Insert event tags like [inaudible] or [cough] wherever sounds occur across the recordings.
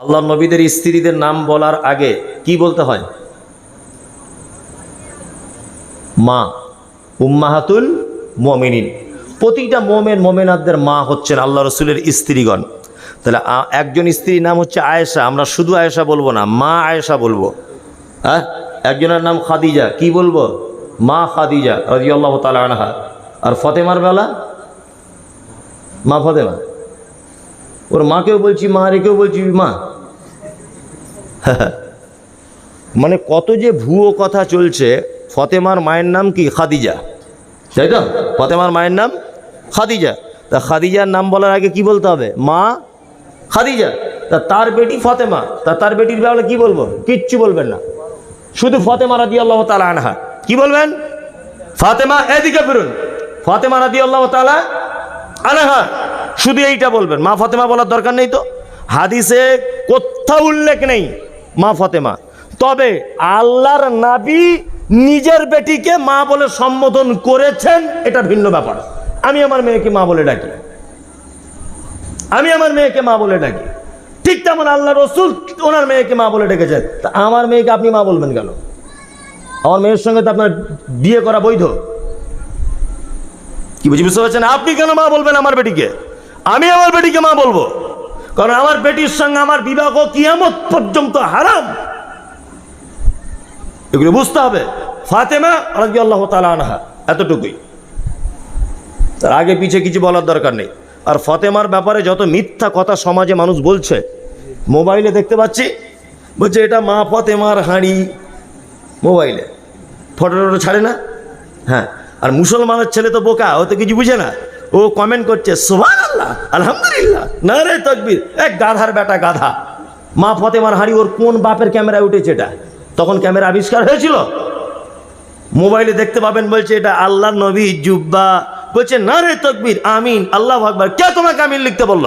আল্লাহ নবীদের স্ত্রীদের নাম বলার আগে কি বলতে হয়? মা, উম্মাহাতুল মমিনিন। প্রতিটা মোমেন মোমেনাদের মা হচ্ছেন আল্লাহ রসুলের স্ত্রীগণ। তাহলে একজন স্ত্রীর নাম হচ্ছে আয়েশা। আমরা শুধু আয়েশা বলব না, মা আয়েশা বলব। হ্যাঁ? একজনের নাম খাদিজা, কি বলব? মা খাদিজা রাজি আল্লাহ তালা আনহা। আর ফতেমার বেলা? মা ফতেমা। ওর মাকেও বলছি, মা রেখেও বলছি, মা। [laughs] মানে কত যে ভুয়ো কথা চলছে, ফতেমার মায়ের নাম কি? খাদিজা। তাই তো? ফতেমার মায়ের নাম খাদিজা। তা খাদিজার নাম বলার আগে কি বলতে হবে? মা খাদিজা। তা তার বেটি ফতেমা। তা তার বেটির ব্যাপারে কি বলব? কিচ্ছু বলবেন না। শুধু ফতেমা রাদি আল্লাহ তালা আনহা। কি বলবেন? ফাতেমা, এদিকে ফিরুন। ফাতেমা রাদি আল্লাহ তালা আনহা। শুধু এইটা বলবেন। মা ফাতেমা বলার দরকার নেই তো। হাদিসে কোথাও উল্লেখ নেই। মা ফাতেমা। তবে আল্লাহর নাবি নিজের বেটিকে মা বলে সম্বোধন করেছেন, এটা ভিন্ন ব্যাপার। আমি আমার মেয়েকে মা বলে ডাকি। আমি আমার মেয়েকে মা বলে ডাকি। ঠিক তেমন আল্লাহ রসুল ওনার মেয়েকে মা বলে ডেকেছেন। তা আমার মেয়েকে আপনি মা বলবেন কেন? আমার মেয়ের সঙ্গে তো আপনার বিয়ে করা বৈধ। কি বুঝি বুঝতে পারছেন? আপনি কেন মা বলবেন আমার বেটিকে? আমি আমার বেটিকে মা বলব। কারণ আমার বেটির সঙ্গে আমার বিবাহ কিয়ামত পর্যন্ত হারাম। এগুলো বুঝতে হবে। ফাতেমা রাজি আল্লাহ আনহা, এতটুকুই। তার আগে পিছে কিছু বলার দরকার নেই। আর ফতেমার ব্যাপারে যত মিথ্যা কথা সমাজে মানুষ বলছে, মোবাইলে দেখতে পাচ্ছি, বলছে এটা মা ফতেমার হাঁড়ি, মোবাইলে। ফটো টটো ছাড়ে না? হ্যাঁ। আর মুসলমানের ছেলে তো বোকা, ও তো কিছু বুঝে না। ও কমেন্ট করছে সোহান আল্লাহ আলহামদুলিল্লাহ। না রে তকবির। এক গাধার বেটা গাধা। মা ফতেমার হাঁড়ি ওর কোন বাপের ক্যামেরায় উঠেছে এটা? তখন ক্যামেরা আবিষ্কার হয়েছিল। মোবাইলে দেখতে পাবেন বলছে, এটা আল্লাহ নবী জুব্বা। বলছে না রে তকবির, আমিন, আল্লাহ আকবার। কে তোমাকে আমিন লিখতে বলল?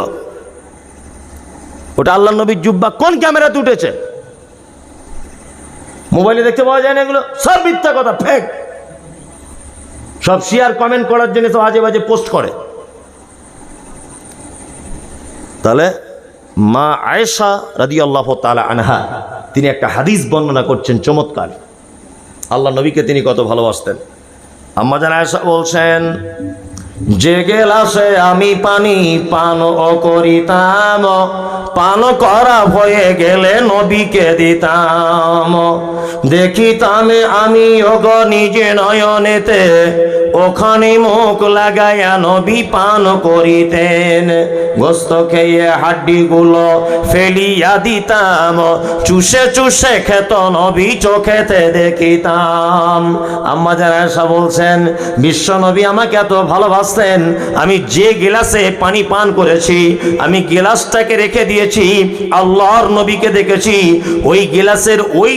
ওটা আল্লাহ নবীর জুব্বা কোন ক্যামেরাতে উঠেছে? মোবাইলে দেখতে পাওয়া যায় না এগুলো। সব মিথ্যা কথা ফেক সব শেয়ার কমেন্ট করার জন্য তো আজে বাজে পোস্ট করে। তাহলে মা আয়েশা রাদি আল্লাহ তালা আনহা, তিনি একটা হাদিস বর্ণনা করছেন চমৎকার। আল্লাহ নবীকে তিনি কত ভালোবাসতেন। আম্মা জান আয়েশা বলছেন, যে গেলাসে আমি পানি পান করিতাম পান করা হয়ে গেলে নবীকে দিতাম। দেখিতাম আমি অগ নিজে নয়নেতে, ওখানে মুখ লাগাইয়া নবী পান করিতেন। গোস্ত খেয়ে হাড্ডিগুলো ফেলিয়া দিতাম, চুষে চুষে খেত নবী চোখেতে দেখিতাম। আম্মা যারা বলছেন, বিশ্ব নবী আমাকে এত ভালোবাসতেন, আমি যে গিলাসে পানি পান করেছি, আমি গিলাসটাকে রেখে দিয়েছি, আল্লাহর নবীকে দেখেছি, ওই গিলাসের ওই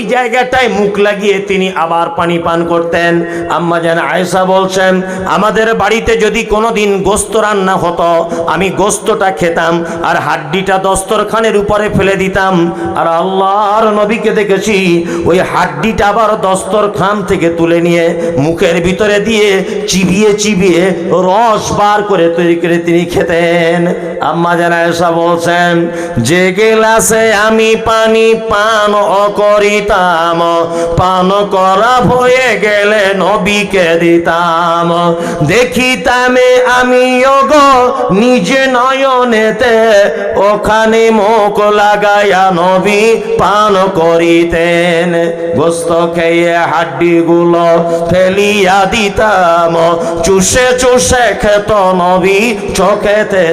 জায়গাটায় মুখ লাগিয়ে তিনি আবার পানি পান করতেন। আম্মা যেন আয়েশা বলছেন, আমাদের বাড়িতে যদি কোনোদিন গোস্ত রান্না হতো, আমি গোস্তটা খেতাম আর হাড্ডিটা দস্তরখানের উপরে ফেলে দিতাম। আর আল্লাহর নবীকে দেখেছি, ওই হাড্ডিটা আবার দস্তরখান থেকে তুলে নিয়ে মুখের ভিতরে দিয়ে চিবিয়ে চিবিয়ে রস বার করে তৈরি করে তিনি খেতেন। আম্মা জানা এসা বলছেন, যে গেলাসে আমি পানি পান অকরিতাম, পান করা হয়ে গেলে নবীকে দিতাম। দেখিতামে আমি গো নিজে নয়নেতে ওখানে মুখ লাগাইয়া নবী পান করিতেন। গোস্ত খেয়ে হাড্ডিগুলো ফেলিয়া দিতাম। চুষে চুষে খেত নবী, চোখেতে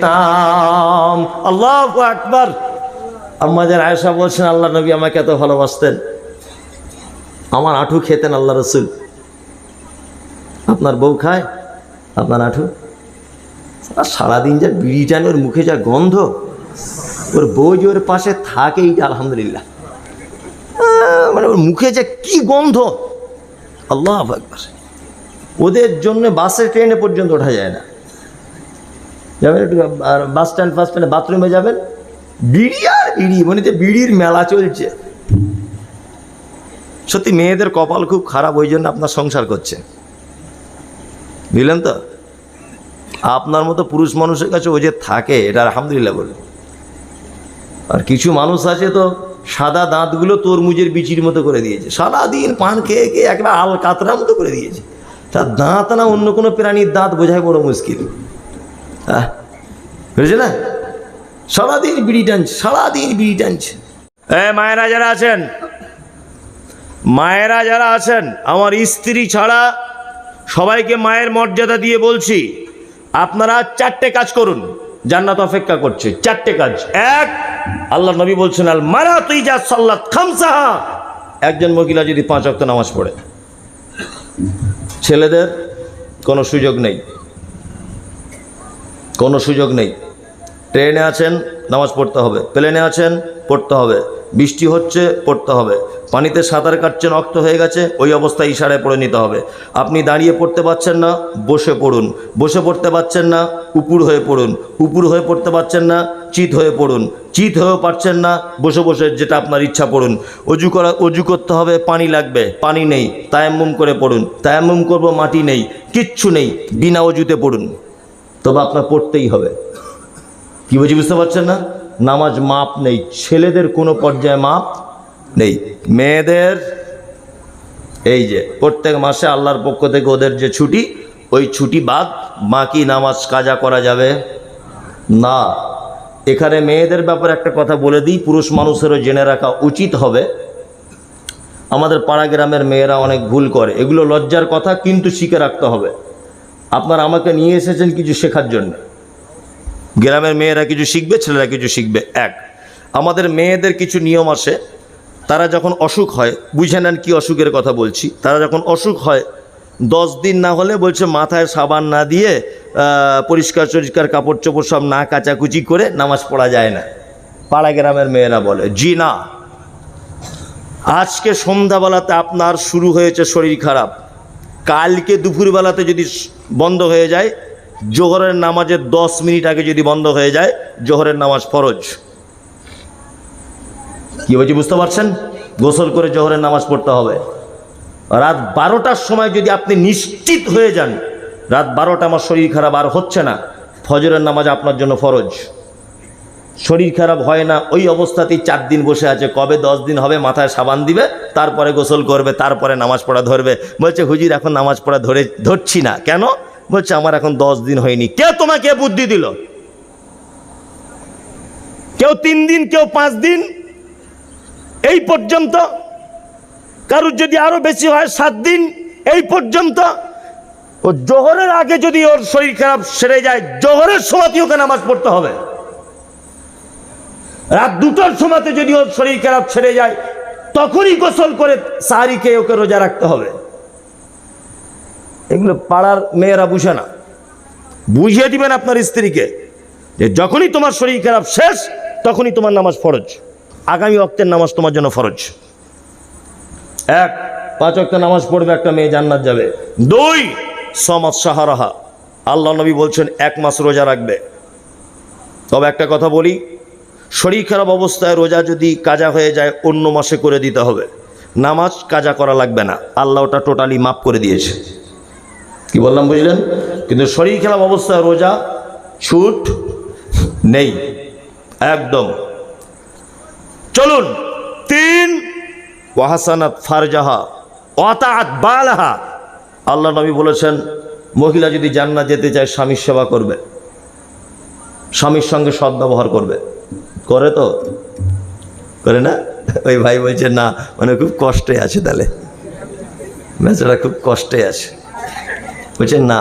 দেখিতাম আল্লাহ আকবার। আমাদের আয়সা বলছেন, আল্লাহ নবী আমাকে এত ভালোবাসতেন। আমার আঁঠু খেতেন আল্লাহ রসুল। আপনার বউ খায়? আপনার আঁঠু? সারাদিন যা বিড়ি টানে ওর মুখে যা গন্ধ, ওর বউ যে ওর পাশে থাকে, এইটা আলহামদুলিল্লাহ। মানে ওর মুখে যে কি গন্ধ। আল্লাহ একবার ওদের জন্য বাসে ট্রেনে পর্যন্ত ওঠা যায় না। যাবেন একটু, আর বাস স্ট্যান্ড ফাস স্ট্যান্ডে বাথরুমে যাবেন। বিড়ি আর বিড়ি মনে হচ্ছে বিড়ির মেলা চলছে। সত্যি মেয়েদের কপাল খুব খারাপ, ওই জন্য আপনার সংসার করছে। বুঝলেন তো? আপনার মতো পুরুষ মানুষের কাছে ও যে থাকে, এটা আলহামদুলিল্লাহ বলুন। আর কিছু মানুষ আছে তো, সাদা দাঁতগুলো তরমুজের বিচির মতো করে দিয়েছে। সারাদিন পান খেয়ে খেয়ে একটা আল কাতরা মতো করে দিয়েছে। তার দাঁত না অন্য কোনো প্রাণীর দাঁত বোঝায় বড় মুশকিল। হ্যাঁ বুঝেছে না? সারাদিন বিড়ি টানছে, সারাদিন বিড়ি টানছে। হ্যাঁ মায়েরা যারা আছেন, মায়েরা যারা আছেন, আমার স্ত্রী ছাড়া সবাইকে মায়ের মর্যাদা দিয়ে বলছি, আপনারা চারটে কাজ করুন, জান্নাত অপেক্ষা করছে, চারটে কাজ। এক আল্লাহ নবী বলছেন, আল মারা তুই যা সাল্লাত খামসাহা। একজন মহিলা যদি পাঁচ অক্ত নামাজ পড়ে, ছেলেদের কোনো সুযোগ নেই। কোনো সুযোগ নেই। ট্রেনে আছেন, নামাজ পড়তে হবে। প্লেনে আছেন, পড়তে হবে। বৃষ্টি হচ্ছে, পড়তে হবে। পানিতে সাঁতার কাটছেন, অক্ত হয়ে গেছে, ওই অবস্থায় ইশারায় পড়ে নিতে হবে। আপনি দাঁড়িয়ে পড়তে পারছেন না, বসে পড়ুন। বসে পড়তে পারছেন না, উপুর হয়ে পড়ুন। উপুর হয়ে পড়তে পারছেন না, চিত হয়ে পড়ুন। চিত হয়েও পারছেন না, বসে বসে যেটা আপনার ইচ্ছা পড়ুন। অজু করা, অজু করতে হবে, পানি লাগবে, পানি নেই। তায়াম্মুম করে পড়ুন। তায়াম্মুম করব, মাটি নেই, কিচ্ছু নেই, বিনা অজুতে পড়ুন। তবে আপনার পড়তেই হবে। কি বুঝি বুঝতে পারছেন না? নামাজ মাপ নেই, ছেলেদের কোনো পর্যায়ে মাপ নেই। মেয়েদের, এই যে প্রত্যেক মাসে আল্লাহর পক্ষ থেকে ওদের যে ছুটি, ওই ছুটি বাদ বাকি নামাজ কাজা করা যাবে। না, এখানে মেয়েদের ব্যাপারে একটা কথা বলে দিই, পুরুষ মানুষেরও জেনে রাখা উচিত হবে। আমাদের পাড়া গ্রামের মেয়েরা অনেক ভুল করে, এগুলো লজ্জার কথা, কিন্তু শিখে রাখতে হবে। আপনার আমাকে নিয়ে এসেছেন কিছু শেখার জন্য। গ্রামের মেয়েরা কিছু শিখবে, ছেলেরা কিছু শিখবে। এক, আমাদের মেয়েদের কিছু নিয়ম আসে। তারা যখন অসুখ হয়, বুঝে নেন কি অসুখের কথা বলছি। তারা যখন অসুখ হয়, দশ দিন না হলে বলছে, মাথায় সাবান না দিয়ে পরিষ্কার চরিষ্কার কাপড় চোপড় সব না কাচাকুচি করে নামাজ পড়া যায় না। পাড়া গ্রামের মেয়েরা বলে, জি না। আজকে সন্ধ্যাবেলাতে আপনার শুরু হয়েছে শরীর খারাপ। কালকে দুপুরবেলাতে যদি বন্ধ হয়ে যায়। জোহরের নামাজের দশ মিনিট আগে যদি বন্ধ হয়ে যায়, জোহরের নামাজ ফরজ। কি বলছি, বুঝতে পারছেন? গোসল করে জোহরের নামাজ পড়তে হবে। রাত বারোটার সময় যদি আপনি নিশ্চিত হয়ে যান, রাত বারোটা আমার শরীর খারাপ আর হচ্ছে না, ফজরের নামাজ আপনার জন্য ফরজ। শরীর খারাপ হয় না, ওই অবস্থাতেই চার দিন বসে আছে। কবে দশ দিন হবে, মাথায় সাবান দিবে, তারপরে গোসল করবে, তারপরে নামাজ পড়া ধরবে। বলছে, হুজির, এখন নামাজ পড়া ধরে, ধরছি না। কেন? বলছে, আমার এখন দশ দিন হয়নি। কে তোমাকে বুদ্ধি দিল? কেউ তিন দিন, কেউ পাঁচ দিন? এই পর্যন্ত? কারুর যদি আরও বেশি হয়, সাত দিন? এই পর্যন্ত? ও জোহরের আগে যদি ওর শরীর খারাপ সেরে যায়, জোহরের সময়তেই ওকে নামাজ পড়তে হবে। রাত দুটোর সময়তে যদি ওর শরীর খারাপ ছেড়ে যায়, তখনই গোসল করে সাহারি খেয়ে ওকে রোজা রাখতে হবে। এগুলো পাড়ার মেয়েরা বুঝে না। বুঝিয়ে দিবেন আপনার স্ত্রীকে যে যখনই তোমার শরীর খারাপ শেষ, তখনই তোমার নামাজ ফরজ। আগামী অক্তের নামাজ তোমার জন্য ফরজ। এক, পাঁচ অক্ত নামাজ পড়বে, একটা মেয়ে জান্নাত যাবে। দুই সমাজ সাহারাহা। আল্লাহ নবী বলছেন, এক মাস রোজা রাখবে। তবে একটা কথা বলি শরীর খারাপ অবস্থায় রোজা যদি কাজা হয়ে যায়, অন্য মাসে করে দিতে হবে। নামাজ কাজা করা লাগবে না। আল্লাহ ওটা টোটালি মাফ করে দিয়েছে। কি বললাম, বুঝলেন? কিন্তু শরীর খারাপ অবস্থায় রোজা ছুট নেই। একদম। চলুন। তিন, ওয়াহাসানাত ফারজাহা অতাত বালাহা। আল্লাহ নবী বলেছেন, মহিলা যদি জান্নাত যেতে চায়, স্বামীর সেবা করবে। স্বামীর সঙ্গে সদ্ব্যবহার করবে। করে তো? করে না? ওই ভাই বলছে, না মানে খুব কষ্টে আছে তাহলে। বেচারা খুব কষ্টে আছে। বলছে, না।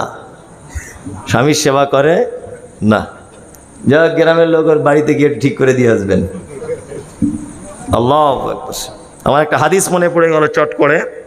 স্বামীর সেবা করে, না। যা গ্রামের লোক ওর বাড়িতে গিয়ে ঠিক করে দিয়ে আসবেন। আল্লাহ আমার একটা হাদিস মনে পড়ে গেল চট করে।